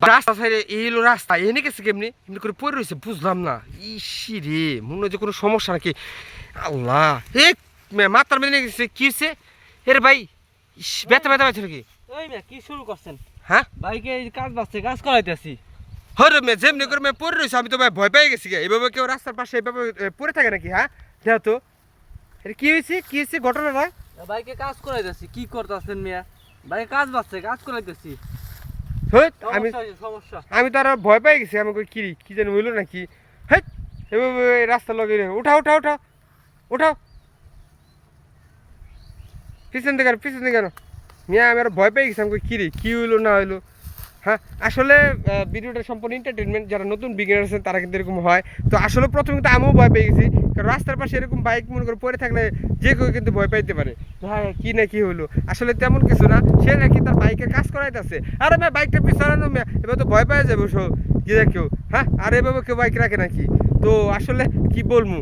রাস্তা সাইডে এই হলো রাস্তা এনে গেছে কেমনি? এমনি করে পড়ে রয়েছে বুঝলাম না। ইসি রে মনে হয় যে কোনো সমস্যা নাকি? আল্লাহ এ মে- মাথার মেনে গেছে কি হয়েছে? এর ভাই ব্যথা ব্যথা ব্যথা নাকি? ওই মিয়া কি শুরু করছেন? হ্যাঁ? বাইকে এই কাজ বাজছে কাজ করাইতেছি। হরে মে যেমনি করে মে পড়ে রয়েছে আমি তো ভাই ভয় পেয়ে গেছি। এইভাবে কেউ রাস্তার পাশে এইভাবে পড়ে থাকে নাকি হ্যাঁ? দেখ তো। এটা কি হয়েছে? কি হয়েছে ঘটনাটা? বাইকে কাজ করাইতেছি কি করতেছেন মিয়া? বাইকে কাজ বাজছে কাজ করাইতেছি। আমি আমি তো আর ভয় পেয়ে গেছি আমি কি কি জানি হইল নাকি? এভাবে রাস্তা লগে উঠা উঠা উঠা উঠাও পিছন দিকে পিছন দিকে মিয়া আমি আর ভয় পেয়ে গেছি আমি কি রে কি হইল না হইল? হ্যাঁ আসলে ভিডিওটা সম্পূর্ণ এন্টারটেনমেন্ট যারা নতুন বিগিনার আছেন তারা কিন্তু এরকম হয়। তো আসলে প্রথমে কিন্তু আমিও ভয় পেয়ে গেছি কারণ রাস্তার পাশে এরকম বাইক মনে করে পড়ে থাকলে যে কেউ কিন্তু ভয় পাইতে পারে। হ্যাঁ কি না কি হলো আসলে তেমন কিছু না সে নাকি তার বাইকের করাইতেছে। আরে মেয়ে বাইকটা পিছানো এবার তো ভয় পেয়ে যাবে সব। কি কেউ হ্যাঁ? আর এভাবে কেউ বাইক রাখে নাকি? তো আসলে কি বলব?